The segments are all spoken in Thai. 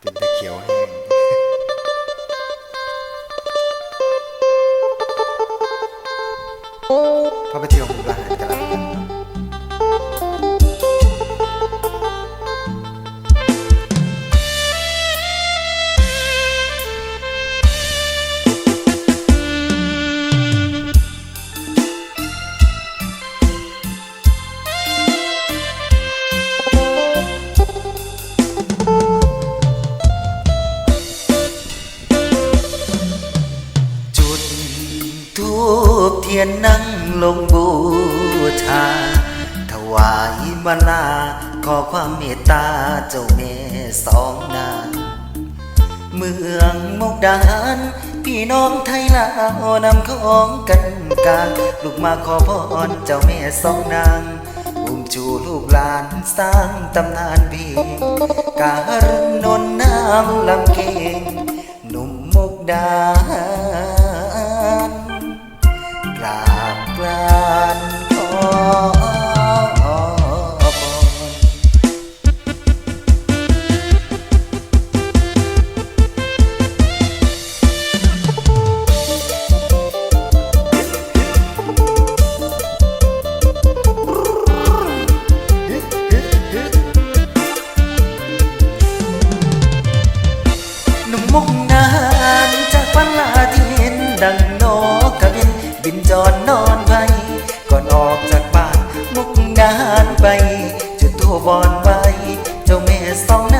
เป็นตะเขียวแห้งพอไปเที่ยวมุกดาหาร ทูบเทียนนั่งลงบูชา ถวายมาลา ขอความเมตตาเจ้าแม่สองนางเมืองมุกดาหารพี่น้องไทยลาวนำของกันกลางลูกมาขอพรเจ้าแม่สองนางอุ้มชูลูกหลานสร้างตำนานเพลงการนนน้ำลำเก่งหนุ่มมุกดา กรานขอ ไว้ เจ้าแม่สอง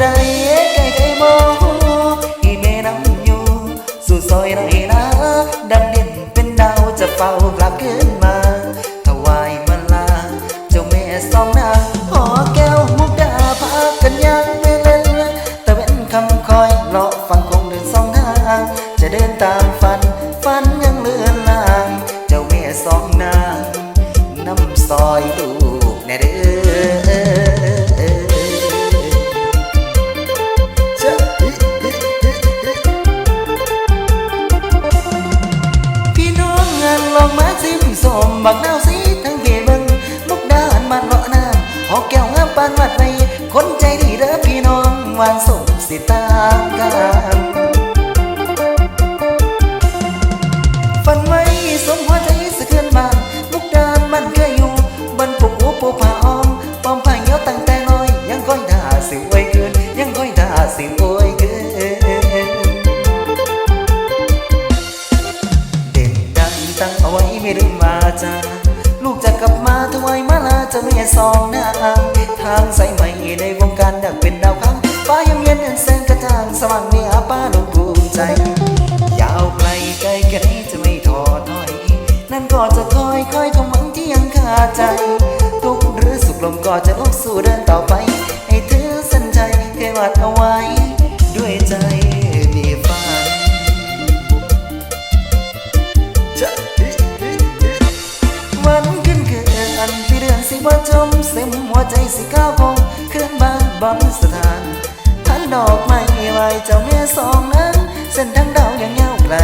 ใดไก่ไก่บ่อีเมน้ำอยู่ สู่ซอยไรนะดังเด่นเป็นดาวจะเฝ้ากลับขึ้นมาถวายมาลา เจ้าแม่สองนางหอแก้วมุกดาพากันยังไม่เล่นแต่เป็นคำคอยเลาะฟังคงเดินสองทาง จะเดินตามฝัน ฝันยังเลือนลาง เจ้าแม่สองนางน้ำซอยลูกแน่เด้อ บักนาวสีทั้งเกบังมุกดาหันมันเลาะน้ำหอกแก้วงามปานวัดไว้คนใจดีเด้อพี่น้องวานส่งสิตามกัน ดังตั้งเอาไว้ไม่ลืมวาจาลูกจะกลับมาถวายมาลาจะไม่สองนางทางสายใหม่ในวงการดักเป็นดาวค้งฟ้ายังเย็นเห็นแสงกระจ่างสว่างเนียป้าลงภูมิใจ ยาวไกลไกลแค่ไกลจะไม่ท้อถอย นั่นก็จะคอยคอยความหวังที่ยังคาใจ ทุกหรือสุขลมก็จะลุกสู้เดินต่อไป ให้ถือส้นใจเทวัดเอาไว้ หัวใจสิก้าวพงเคลื่อนบ้านบอนสถานท่านดอกไม้ไว้เจ้าแม่สองนั้น เส้นทางดาวยังยาวไกล